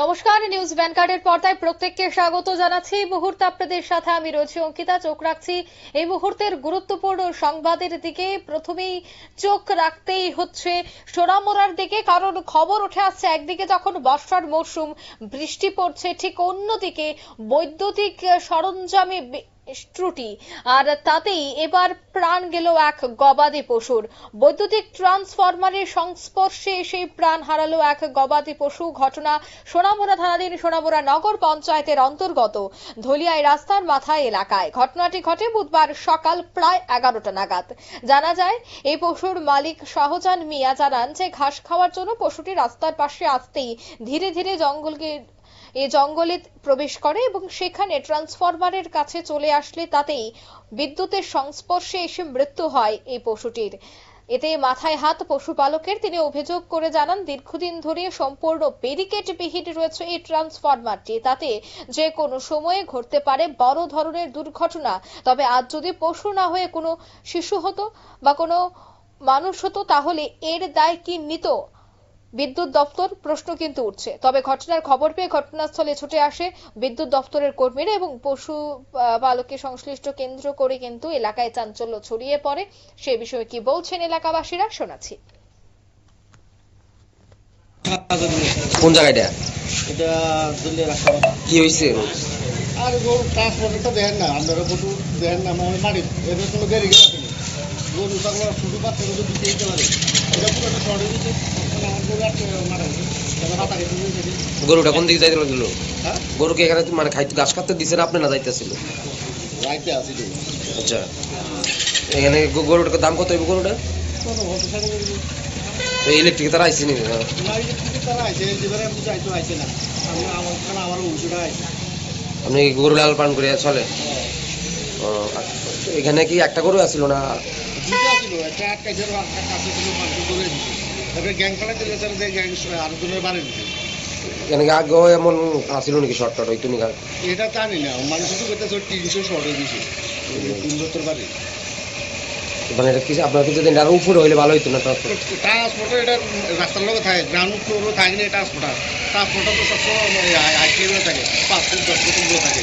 নমস্কার, নিউজ ভ্যানকার্ডের পর্দায় প্রত্যেককে স্বাগত জানাচ্ছি। এই মুহূর্তে আপনাদের সাথে আমি রয়েছি অঙ্কিতা, চোখ রাখছি। এই মুহূর্তের গুরুত্বপূর্ণ সংবাদের দিকে প্রথমেই চোখ রাখতেই হচ্ছে সোনামোড়ার দিকে, কারণ খবর উঠে আসছে একদিকে যখন বর্ষার মরশুম, বৃষ্টি পড়ছে ঠিক অন্যদিকে বৈদ্যুতিক সরঞ্জামে ত্রুটি আর তাতেই এবার প্রাণ গেল এক গবাদি পশুর। বৈদ্যুতিক ট্রান্সফরমারের সংস্পর্শে এসে প্রাণ হারালো এক গবাদি পশু। ঘটনা সোনামুড়া থানাধীন সোনামুড়া নগর পঞ্চায়েতের অন্তর্গত ধলিয়ায় রাস্তার মাথায় এলাকায়। ঘটনাটি ঘটে বুধবার সকাল প্রায় এগারোটা নাগাদ। জানা যায়, এই পশুর মালিক শাহজান মিয়া জানান যে, ঘাস খাওয়ার জন্য পশুটি রাস্তার পাশে আসতেই ধীরে ধীরে জঙ্গলকে এই জঙ্গলে প্রবেশ করে এবং সেখানে ট্রান্সফরমারের কাছে চলে আসলে তাতেই বিদ্যুতের সংস্পর্শে এসে মৃত্যু হয় এই পশুটির। এতে মাথায় হাত পশুপালকের তিনি অভিযোগ করে জানান, দীর্ঘদিন ধরে সম্পূর্ণ ব্যারিকেড বিহীন রয়েছে এই ট্রান্সফরমারটি। তাতে যে কোনো সময়ে ঘটতে পারে বড় ধরনের দুর্ঘটনা। তবে আজ যদি পশু না হয়ে কোনো শিশু হতো বা কোনো মানুষ হতো, তাহলে এর দায় কি নিত? বিদ্যুৎ দপ্তর প্রশ্ন কিন্তু উঠছে। তবে ঘটনার খবর পেয়ে ঘটনাস্থলে ছুটে আসে বিদ্যুৎ দপ্তরের কর্মীরা এবং পশু আহ, পালককে সংশ্লিষ্ট কেন্দ্র করে কিন্তু এলাকায় চাঞ্চল্য ছড়িয়ে পড়ে। সে বিষয়ে কি বলছেন এলাকাবাসীরা শোনাচ্ছি। কোন জায়গাটা এটা? দিল্লি রাখা কি হয়েছে আর গরু ট্রান্সপোর্টে তো দেন না আপনারা গরু দেন না মানে মারি এদের কোনো গাড়ি গেছে গরু শুধু গরু দিতে পারে। এটা পুরো একটা গরুটা কোন দিকে যাইতে লাগল হ্যাঁ? গরুকে এখানে মানে খাইতে ঘাস খাতে দিছে আপনি না যাইতেছিল? আচ্ছা। এখানে গরুটার দাম কত হইব গরুটা? ইলেকট্রিক তারা আইসি না? না এই যে তারা আইছে যেবারে আমি যাইতো আইছে না। আমি আমার কারণ আমার উঁচুটা আইছে। আপনি গরু লাল পালন করে চলে? ও, এখানে কি একটা গরু আছিল না? কাছে তারপরে গ্যাং ফেলা দিলে স্যার যে গ্যাং আরও জনের বাড়ি দিছে এখানে কি আগেও এমন আছিল নাকি শর্ট টট হইতো নাকি এটা জানি না মানুষ শুধু করতেছে তিনশো শর্টে দিছে তিন বছর বাড়ি। মানে এটা কি আপনার কি যদি আরও উপরে হইলে ভালো হইতো না ট্রান্সপোর্ট ট্রান্সপোর্টে এটা রাস্তার লোক থাকে গ্রাউন্ড ফ্লোরও থাকে না ট্রান্সপোর্টার ট্রান্সপোর্টার তো সবসময় হাইটে থাকে পাঁচ ফুট দশ ফুট থাকে।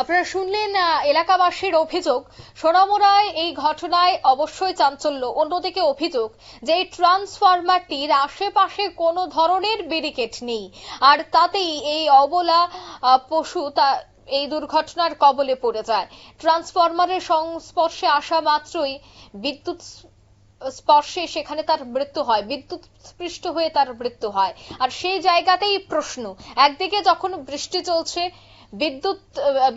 আপনারা শুনলেন এলাকাবাসীর অভিযোগ। সোনামুড়ায় এই ঘটনায় অবশ্যই চাঞ্চল্য। অন্যদিকে অভিযোগ যে, এই ট্রান্সফরমারটির আশেপাশে কোনো ধরনের ব্যারিকেড নেই। আর তাতেই এই অবলা পশু তা, এই দুর্ঘটনার কবলে পড়ে যায়। ট্রান্সফরমারের সংস্পর্শে আসা মাত্রই বিদ্যুৎ স্পর্শে সেখানে তার মৃত্যু হয়। বিদ্যুৎ স্পৃষ্ট হয়ে তার মৃত্যু হয়। আর সেই জায়গাতেই প্রশ্ন। একদিকে যখন বৃষ্টি চলছে বিদ্যুৎ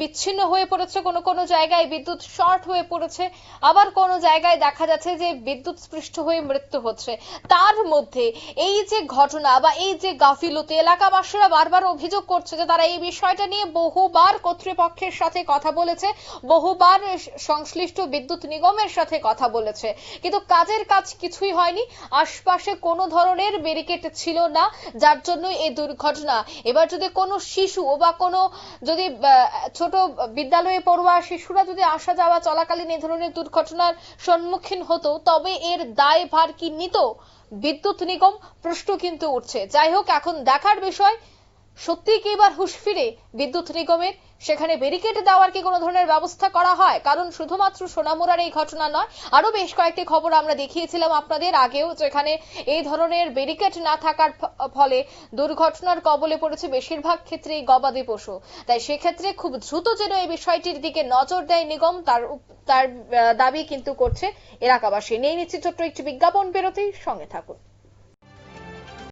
বিচ্ছিন্ন হয়ে পড়েছে কোনো কোনো জায়গায়, বিদ্যুৎ শর্ট হয়ে পড়েছে। আবার কোনো জায়গায় দেখা যাচ্ছে যে বিদ্যুৎ স্পৃষ্ট হয়ে মৃত্যু হচ্ছে। তার মধ্যে এই যে ঘটনা বা এই যে গাফিলতি, এলাকাবাসীরা বারবার অভিযোগ করছে যে তারা এই বিষয়টা নিয়ে বহুবার কর্তৃপক্ষের সাথে কথা বলেছে, বহুবার সংশ্লিষ্ট বিদ্যুৎ নিগমের সাথে কথা বলেছে। কিন্তু কাজের কাজ কিছুই হয়নি। আশপাশে কোনো ধরনের ব্যারিকেড ছিল না, যার জন্য এই দুর্ঘটনা। এবার যদি কোনো শিশু বা কোনো যদি ছোট বিদ্যালয়ে পড়ুয়া শিশুরা যদি আসা যাওয়া চলাকালীন এই ধরনের দুর্ঘটনার সম্মুখীন হতো, তবে এর দায় ভার কি নিত? বিদ্যুৎ নিগম প্রশ্ন কিন্তু উঠছে। যাই হোক, এখন দেখার বিষয় সত্যি কি এবার হুঁশ ফিরে বিদ্যুৎ নিগমের? সেখানে ব্যারিকেড দেওয়ার কি কোনো ধরনের ব্যবস্থা করা হয়? কারণ শুধুমাত্র সোনামুড়ার এই ঘটনা নয় আরও বেশ কয়েকটি খবর আমরা দেখিয়েছিলাম আপনাদের আগেও, যেখানে এই ধরনের ব্যারিকেড না থাকার ফলে দুর্ঘটনার কবলে পড়েছে বেশিরভাগ ক্ষেত্রেই গবাদি পশু। তাই সেক্ষেত্রে খুব দ্রুত যেন এই বিষয়টির দিকে নজর দেয় নিগম, তার তার দাবি কিন্তু করছে এলাকাবাসী। নিয়ে নিচ্ছি ছোট্ট একটি বিজ্ঞাপন বেরোতেই সঙ্গে থাকুন।